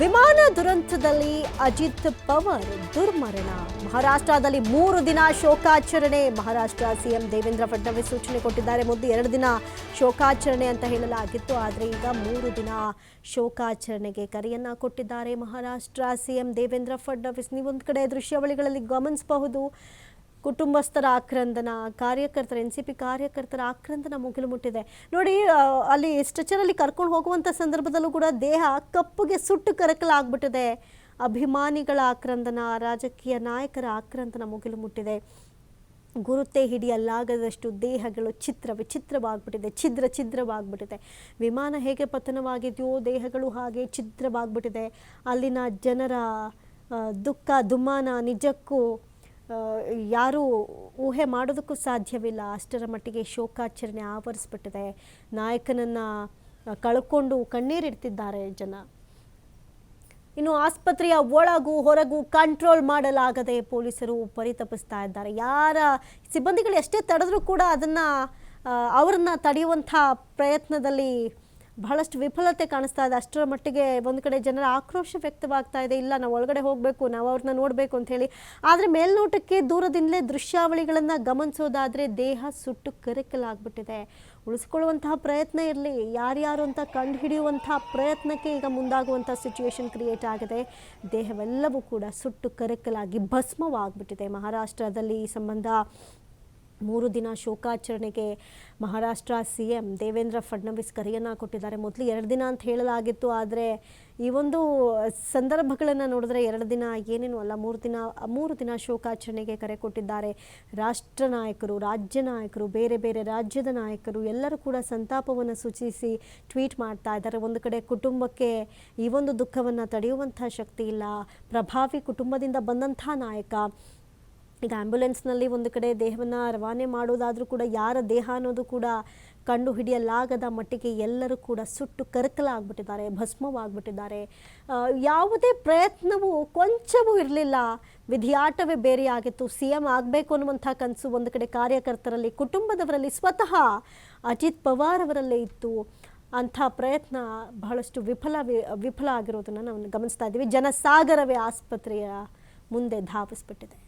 ವಿಮಾನ ದುರಂತದಲ್ಲಿ ಅಜಿತ್ ಪವಾರ್ ದುರ್ಮರಣ. ಮಹಾರಾಷ್ಟ್ರದಲ್ಲಿ ಮೂರು ದಿನ ಶೋಕಾಚರಣೆ. ಮಹಾರಾಷ್ಟ್ರ ಸಿಎಂ ದೇವೇಂದ್ರ ಫಡ್ನವೀಸ್ ಸೂಚನೆ ಕೊಟ್ಟಿದ್ದಾರೆ. ಮೊದಲು ಎರಡು ದಿನ ಶೋಕಾಚರಣೆ ಅಂತ ಹೇಳಲಾಗಿತ್ತು. ಆದರೆ ಈಗ ಮೂರು ದಿನ ಶೋಕಾಚರಣೆಗೆ ಕರೆಯನ್ನ ಕೊಟ್ಟಿದ್ದಾರೆ ಮಹಾರಾಷ್ಟ್ರ ಸಿಎಂ ದೇವೇಂದ್ರ ಫಡ್ನವೀಸ್. ನೀವೊಂದು ಕಡೆ ದೃಶ್ಯಾವಳಿಗಳಲ್ಲಿ ಗಮನಿಸಬಹುದು. ಕುಟುಂಬಸ್ಥರ ಆಕ್ರಂದನ, ಕಾರ್ಯಕರ್ತರ, ಎನ್ ಸಿ ಪಿ ಕಾರ್ಯಕರ್ತರ ಆಕ್ರಂದನ ಮುಗಿಲು ಮುಟ್ಟಿದೆ. ನೋಡಿ ಅಲ್ಲಿ ಸ್ಟ್ರೆಚರಲ್ಲಿ ಕರ್ಕೊಂಡು ಹೋಗುವಂಥ ಸಂದರ್ಭದಲ್ಲೂ ಕೂಡ ದೇಹ ಕಪ್ಪುಗೆ ಸುಟ್ಟು ಕರಕಲಾಗ್ಬಿಟ್ಟಿದೆ ಅಭಿಮಾನಿಗಳ ಆಕ್ರಂದನ, ರಾಜಕೀಯ ನಾಯಕರ ಆಕ್ರಂದನ ಮುಗಿಲು ಮುಟ್ಟಿದೆ. ಗುರುತೇ ಹಿಡಿಯಲ್ಲಾಗದಷ್ಟು ದೇಹಗಳು ಚಿತ್ರ ವಿಚಿತ್ರವಾಗ್ಬಿಟ್ಟಿದೆ, ಛಿದ್ರ, ಛಿದ್ರವಾಗ್ಬಿಟ್ಟಿದೆ. ವಿಮಾನ ಹೇಗೆ ಪತನವಾಗಿದೆಯೋ ದೇಹಗಳು ಹಾಗೆ ಛಿದ್ರವಾಗ್ಬಿಟ್ಟಿದೆ. ಅಲ್ಲಿನ ಜನರ ದುಃಖ, ದುಮ್ಮಾನ ನಿಜಕ್ಕೂ ಯಾರೂ ಊಹೆ ಮಾಡೋದಕ್ಕೂ ಸಾಧ್ಯವಿಲ್ಲ. ಅಷ್ಟರ ಮಟ್ಟಿಗೆ ಶೋಕಾಚರಣೆ ಆವರಿಸ್ಬಿಟ್ಟಿದೆ. ನಾಯಕನನ್ನು ಕಳ್ಕೊಂಡು ಕಣ್ಣೀರಿಡ್ತಿದ್ದಾರೆ ಜನ. ಇನ್ನು ಆಸ್ಪತ್ರೆಯ ಒಳಗೂ ಹೊರಗೂ ಕಂಟ್ರೋಲ್ ಮಾಡಲಾಗದೆ ಪೊಲೀಸರು ಪರಿತಪಿಸ್ತಾ ಇದ್ದಾರೆ. ಯಾರ ಸಿಬ್ಬಂದಿಗಳು ಎಷ್ಟೇ ತಡೆದ್ರೂ ಕೂಡ ಅದನ್ನು ಅವರನ್ನು ತಡೆಯುವಂಥ ಪ್ರಯತ್ನದಲ್ಲಿ ಬಹಳಷ್ಟು ವಿಫಲತೆ ಕಾಣಿಸ್ತಾ ಇದೆ. ಅಷ್ಟರ ಮಟ್ಟಿಗೆ ಒಂದು ಕಡೆ ಜನರ ಆಕ್ರೋಶ ವ್ಯಕ್ತವಾಗ್ತಾ ಇದೆ. ಇಲ್ಲ, ನಾವು ಒಳಗಡೆ ಹೋಗಬೇಕು, ನಾವು ಅವ್ರನ್ನ ನೋಡಬೇಕು ಅಂತ ಹೇಳಿ. ಆದರೆ ಮೇಲ್ನೋಟಕ್ಕೆ ದೂರದಿಂದಲೇ ದೃಶ್ಯಾವಳಿಗಳನ್ನು ಗಮನಿಸೋದಾದರೆ ದೇಹ ಸುಟ್ಟು ಕರಕಲಾಗ್ಬಿಟ್ಟಿದೆ. ಉಳಿಸ್ಕೊಳ್ಳುವಂತಹ ಪ್ರಯತ್ನ ಇರಲಿ. ಯಾರ್ಯಾರು ಅಂತ ಕಂಡುಹಿಡಿಯುವಂತಹ ಪ್ರಯತ್ನಕ್ಕೆ ಈಗ ಮುಂದಾಗುವಂಥ ಸಿಚುವೇಶನ್ ಕ್ರಿಯೇಟ್ ಆಗಿದೆ. ದೇಹವೆಲ್ಲವೂ ಕೂಡ ಸುಟ್ಟು ಕರಕಲಾಗಿ ಭಸ್ಮವಾಗ್ಬಿಟ್ಟಿದೆ. ಮಹಾರಾಷ್ಟ್ರದಲ್ಲಿ ಈ ಸಂಬಂಧ ಮೂರು ದಿನ ಶೋಕಾಚರಣೆಗೆ ಮಹಾರಾಷ್ಟ್ರ ಸಿ ಎಂ ದೇವೇಂದ್ರ ಫಡ್ನವೀಸ್ ಕರೆಯನ್ನು ಕೊಟ್ಟಿದ್ದಾರೆ. ಮೊದಲು ಎರಡು ದಿನ ಅಂತ ಹೇಳಲಾಗಿತ್ತು, ಆದರೆ ಈ ಒಂದು ಸಂದರ್ಭಗಳನ್ನು ನೋಡಿದ್ರೆ ಎರಡು ದಿನ ಏನೇನು ಅಲ್ಲ. ಮೂರು ದಿನ ಮೂರು ದಿನ ಶೋಕಾಚರಣೆಗೆ ಕರೆ ಕೊಟ್ಟಿದ್ದಾರೆ ರಾಷ್ಟ್ರ ನಾಯಕರು, ರಾಜ್ಯ ನಾಯಕರು, ಬೇರೆ ಬೇರೆ ರಾಜ್ಯದ ನಾಯಕರು. ಎಲ್ಲರೂ ಕೂಡ ಸಂತಾಪವನ್ನು ಸೂಚಿಸಿ ಟ್ವೀಟ್ ಮಾಡ್ತಾ ಇದ್ದಾರೆ. ಒಂದು ಕಡೆ ಕುಟುಂಬಕ್ಕೆ ಈ ಒಂದು ದುಃಖವನ್ನು ತಡೆಯುವಂಥ ಶಕ್ತಿ ಇಲ್ಲ. ಪ್ರಭಾವಿ ಕುಟುಂಬದಿಂದ ಬಂದಂಥ ನಾಯಕ ಈಗ ಆ್ಯಂಬುಲೆನ್ಸ್ನಲ್ಲಿ ಒಂದು ಕಡೆ ದೇಹವನ್ನು ರವಾನೆ ಮಾಡೋದಾದರೂ ಕೂಡ ಯಾರ ದೇಹ ಅನ್ನೋದು ಕೂಡ ಕಂಡು ಹಿಡಿಯಲಾಗದ ಮಟ್ಟಿಗೆ ಎಲ್ಲರೂ ಕೂಡ ಸುಟ್ಟು ಕರಕಲಾಗ್ಬಿಟ್ಟಿದ್ದಾರೆ ಭಸ್ಮವಾಗ್ಬಿಟ್ಟಿದ್ದಾರೆ. ಯಾವುದೇ ಪ್ರಯತ್ನವೂ ಕೊಂಚವೂ ಇರಲಿಲ್ಲ. ವಿಧಿಯಾಟವೇ ಬೇರೆಯಾಗಿತ್ತು ಸಿ ಎಂ ಆಗಬೇಕು ಅನ್ನುವಂಥ ಕನಸು ಒಂದು ಕಡೆ ಕಾರ್ಯಕರ್ತರಲ್ಲಿ, ಕುಟುಂಬದವರಲ್ಲಿ ಸ್ವತಃ ಅಜಿತ್ ಪವಾರ್ ಅವರಲ್ಲೇ ಇತ್ತು. ಅಂಥ ಪ್ರಯತ್ನ ಬಹಳಷ್ಟು ವಿಫಲ ವಿಫಲ ಆಗಿರೋದನ್ನು ನಾವು ಗಮನಿಸ್ತಾ ಇದ್ದೀವಿ. ಜನಸಾಗರವೇ ಆಸ್ಪತ್ರೆಯ ಮುಂದೆ ಧಾವಿಸ್ಬಿಟ್ಟಿದೆ.